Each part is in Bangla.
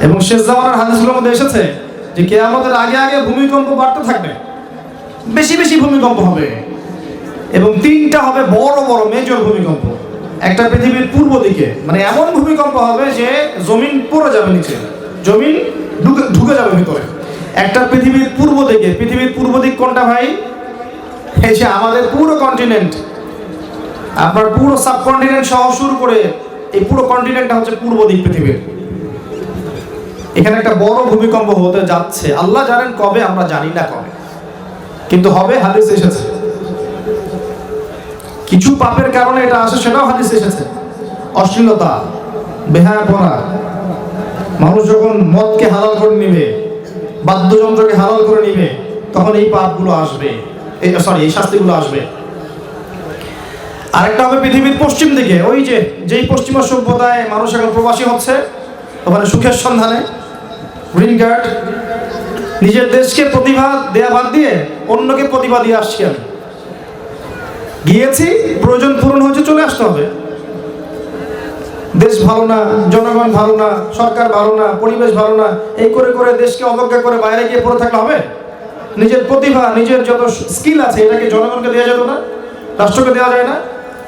এবং শেষ জামানার হাদিসগুলোর মধ্যে এসেছে যে কেয়ামতের আগে আগে ভূমিকম্প বাড়তে থাকবে। বেশি বেশি ভূমিকম্প হবে। এবং তিনটা হবে বড় বড় মেজর ভূমিকম্প। একটা পৃথিবীর পূর্ব দিকে। মানে এমন ভূমিকম্প হবে যে জমিন পড়ে যাবে নিচে। জমিন ঢুকে ঢুকে যাবে ভিতরে। একটা পৃথিবীর পূর্ব দিকে। পৃথিবীর পূর্ব দিক কোনটা ভাই? এই যে আমাদের পুরো কন্টিনেন্ট আপনার পুরো সাবকন্টিনেন্ট সহ শুরু করে এই পুরো কন্টিনেন্টটা হচ্ছে পূর্ব দিক পৃথিবীর। এখানে একটা বড় ভূমিকম্প হতে যাচ্ছে। আল্লাহ জানেন কবে, আমরা জানি না কবে। কিন্তু হবে, হাদিস এসেছে। কিছু পাপের কারণে এটা আসে, সেটাও হাদিস এসেছে। অশ্লীলতা, বেহায়াপনা। মানুষ যখন মদকে হালাল করে নিবে, বাদ্যযন্ত্রকে হালাল করে নিবে, তখন এই পাপগুলো আসবে। এই সরি এই শাস্তিগুলো আসবে। আরেকটা হবে পৃথিবীর পশ্চিম দিকে। ওই যে, যেই পশ্চিমা সভ্যতায় মানুষ এখন প্রবাসী হচ্ছে, ওখানে সুখের সন্ধানে। গ্রিন কার্ড নিজের দেশকে প্রতিভা দেয়া বাদ দিয়ে অন্যকে প্রতিভা দিয়ে আসছি আমি। গিয়েছি, প্রয়োজন পূরণ হয়েছে, চলে আসতে হবে। দেশ ভালো না, জনগণ ভালো না, সরকার ভালো না, পরিবেশ ভালো না, এই করে করে দেশকে অবজ্ঞা করে বাইরে গিয়ে পড়ে থাকলে হবে? নিজের প্রতিভা, নিজের যত স্কিল আছে, এটাকে জনগণকে দেওয়া যেত না, রাষ্ট্রকে দেওয়া যায় না,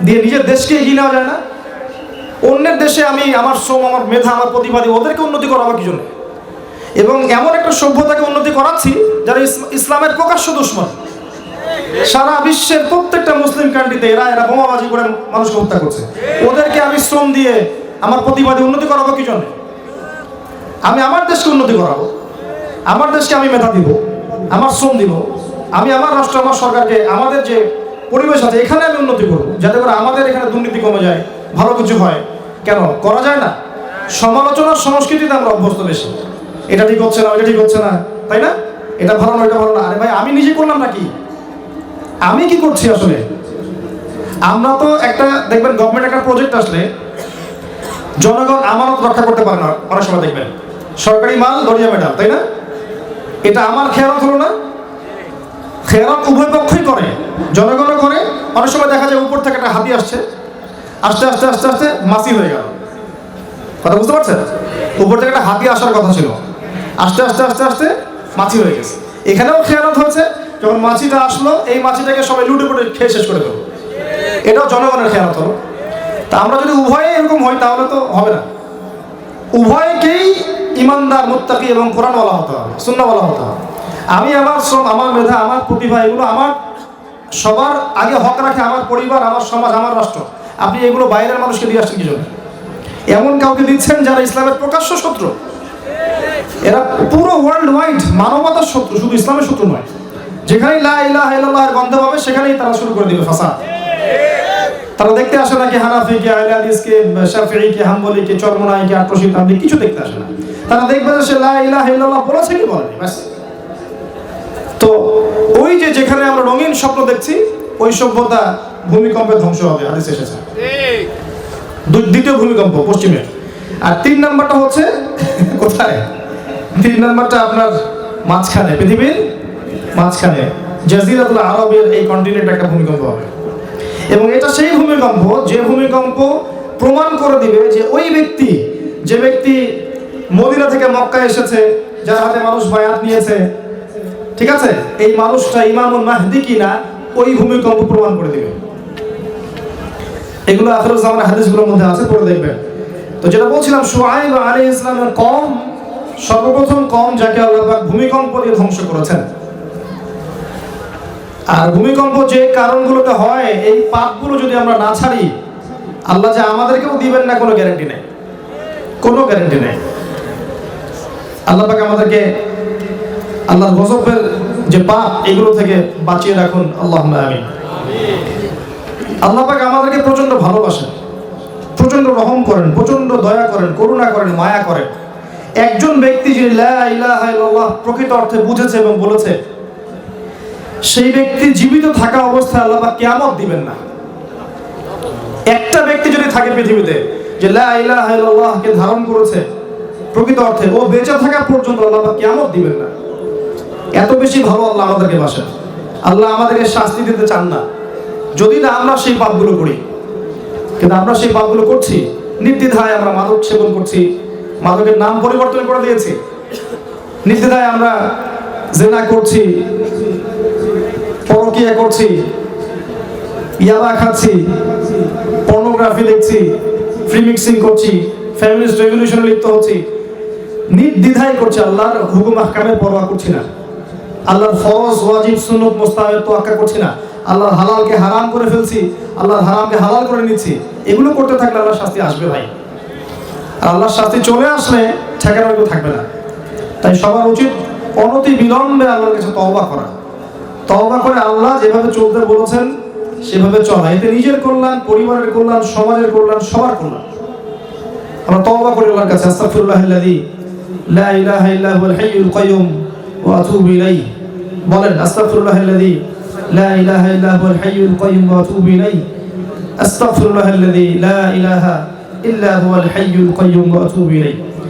দিয়ে নিজের দেশকে এগিয়ে নেওয়া যায় না। অন্যের দেশে আমি আমার শ্রম, আমার মেধা, আমার প্রতিভা দিয়ে ওদেরকে উন্নতি করা আমার কি জন্য এবং এমন একটা সভ্যতাকে উন্নতি করাচ্ছি যারা ইসলামের প্রকাশ্য দুশ্মন। সারা বিশ্বের প্রত্যেকটা মুসলিম কান্ট্রিতে এরা এরা বোমাবাজি করে মানুষকে হত্যা করছে। ওদেরকে আমি শ্রম দিয়ে আমার প্রতিবাদী উন্নতি করাবো কি জন্য? আমি আমার দেশকে উন্নতি করাবো, আমার দেশকে আমি মেধা দিব, আমার শ্রম দিব, আমি আমার রাষ্ট্র, আমার সরকারকে, আমাদের যে পরিবেশ আছে, এখানে আমি উন্নতি করব। যাতে করে আমাদের এখানে দুর্নীতি কমে যায়, ভালো কিছু হয়। কেন? করা যায় না। সমালোচনার সংস্কৃতিতে আমরা অভ্যস্ত বেশি। এটা ঠিক হচ্ছে না, ওইটা ঠিক হচ্ছে না, তাই না? এটা ভালো না এটা ভালো না। আরে ভাই, আমি নিজে করলাম নাকি? আমি কি করছি আসলে? আমরা তো একটা, দেখবেন গভর্নমেন্ট একটা প্রজেক্ট আসলে, জনগণ আমানত রক্ষা করতে পারে না, অনেক সময় দেখবেন। সরকারি মাল দরিয়া মেডাল তাই না? এটা আমার খেয়ালত হলো না। খেয়ালত উভয় পক্ষই করে, জনগণও করে। অনেক সময় দেখা যায় উপর থেকে একটা হাতি আসছে, আস্তে আস্তে আস্তে আস্তে মাসি হয়ে গেল। কথা বুঝতে পারছেন? উপর থেকে একটা হাতি আসার কথা ছিল। আস্তে আস্তে আস্তে আস্তে মাছি হয়ে গেছে। এখানেও খেয়ালত হয়েছে, যখন মাছিটা আসলো, এই মাছিটাকে সবাই লুটে পুটে খেয়ে শেষ করে দেবো এটাও জনগণের খেয়ালত হলো। তা আমরা যদি উভয়ে এরকম হই, তাহলে তো হবে না। উভয়কেই ইমানদার, মুত্তাকি এবং কোরআন বলা হতে হবে শূন্য বলা হতে হবে। আমি আমার শ্রম, আমার মেধা, আমার প্রতিভা এগুলো আমার সবার আগে হক রাখে আমার পরিবার, আমার সমাজ, আমার রাষ্ট্র। আপনি এগুলো বাইরের মানুষকে দিয়ে আসছেন কি জন্য? এমন কাউকে দিচ্ছেন যারা ইসলামের প্রকাশ্য শত্রু। এরা পুরো ওয়ার্ল্ড ওয়াইড মানবতার শত্রু শুধু ইসলামের শত্রু নয়। যেখানেই লা ইলাহা ইল্লাল্লাহর গন্ধ পাবে সেখানেই তারা শুরু করে দিবে ফাসাদ। তারা দেখতে আসে না কি হানাফি কে আহলে হাদিস কে শাফিঈ কে হাম্বলি কে চরমনাই কে আটরশি তাবলিগ কিছু দেখতে আসে না। তারা দেখবে যে সে লা ইলাহা ইল্লাল্লাহ বলেছে কি বলেনি ব্যাস। তো ওই যে যেখানে আমরা রঙিন স্বপ্ন দেখছি ওই সভ্যতা ভূমিকম্পে ধ্বংস হবে হাদিস এসেছে। দু- দ্বিতীয় ভূমিকম্প পশ্চিমে আর তিন নাম্বারটা হচ্ছে কোথায়? তিন নাম্বারটা আপনার মাঝখানে, পৃথিবীর মাঝখানে। জাজিরাতুল আরবের এই কন্টিনেন্টে একটা ভূমিকম্প। হবে এবং এটা সেই ভূমিকম্প, যে ভূমিকম্প প্রমাণ করে দিবে যে ওই ব্যক্তি, যে ব্যক্তি মদিনা থেকে মক্কা এসেছে, যার হাতে মানুষ বায়াত নিয়েছে, ঠিক আছে? এই মানুষটা ইমামুল মাহদি কিনা, ওই ভূমিকম্প প্রমাণ করে দিবে। এগুলো আখরুজ্জামানের হাদিসগুলোর মধ্যে আছে, পড়ে দেখবেন। তো যেটা বলছিলাম সোহাইব আলী ইসলামের কম সর্বপ্রথম কম যাকে আল্লাহ ভূমিকম্প দিয়ে ধ্বংস করেছেন। আর ভূমিকম্প যে কারণগুলোতে হয়, এই পাপগুলো যদি আমরা না ছাড়ি, আল্লাহ যে আমাদেরকেও দিবেন না, কোনো গ্যারান্টি নেই। কোনো গ্যারান্টি নেই। আল্লাহ পাক আমাদেরকে আল্লাহর গজবের যে পাপ, এগুলো থেকে বাঁচিয়ে রাখুন। আল্লাহ আমিন। আল্লাহ পাক আমাদেরকে প্রচণ্ড ভালোবাসেন। প্রচণ্ড রহম করেন প্রচণ্ড দয়া করেন, করুণা করেন, মায়া করেন। একজন ব্যক্তি যে প্রকৃত অর্থে বুঝেছে এবং বলেছে, সেই ব্যক্তি জীবিত থাকা অবস্থায় আল্লাহ কিয়ামত দিবেন না। একটা ব্যক্তি যদি থাকে পৃথিবীতে যে লা ইলাহা ইল্লাল্লাহকে ধারণ করেছে প্রকৃত অর্থে, ও বেঁচে থাকা পর্যন্ত আল্লাহ কিয়ামত দিবেন না। এত বেশি ভালো আল্লাহ আমাদেরকে বাসেন। আল্লাহ আমাদেরকে শাস্তি দিতে চান না। যদি না আমরা সেই পাপগুলো করি, কিন্তু আমরা সেই পাপগুলো করছি, নির্দ্বিধায় আমরা মাদক সেবন করছি মাদকের নাম পরিবর্তন করে দিয়েছি। নির্দ্বিধায় আমরা জেনা করছি, পরকিয়া করছি, ইয়াবা খাচ্ছি পর্নোগ্রাফি দেখছি ফ্রি মিক্সিং করছি ফ্যামিলিস্ট রেভলিউশনে লিপ্ত হচ্ছি। নির্দ্বিধায় করছি, আল্লাহর হুকুম আহকামের পরোয়া করছি না। আল্লাহর ফরজ, ওয়াজিব, সুন্নত মোস্তাহেব তোয়াক্কা করছি না। আল্লাহর হালালকে হারাম করে ফেলছি, আল্লাহর হারামকে হালাল করে নিচ্ছি। এগুলো করতে থাকলে আল্লাহর শাস্তি আসবে ভাই। আল্লাহর শাস্তি চলে আসলে ঠেকানোর কেউ থাকবে না। তাই সবার উচিত অনতি বিলম্বে আল্লাহর কাছে তওবা করা। তওবা করে আল্লাহ যেভাবে চলতে বলেছেন, সেভাবে চলা। এতে নিজের কল্যাণ, পরিবারের কল্যাণ, সমাজের কল্যাণ, সবার কল্যাণ। আমরা তওবা করি আল্লাহর কাছে। আস্তাগফিরুল্লাহাল্লাযী লা ইলাহা ইল্লা হুয়াল হাইয়ুল কাইয়ুম ওয়া আতুবু ইলাইহি। বলেন আস্তাগফিরুল্লাহাল্লাযী লা ইলাহা ইল্লা হুয়াল হাইয়ুল কাইয়ুম ওয়া আতুবু ইলাইহি। আস্তাগফিরুল্লাহাল্লাযী লা ইলাহা ইল্লা হুয়াল হাইয়ুল কাইয়ুম ওয়া আতুবু ইলাইহি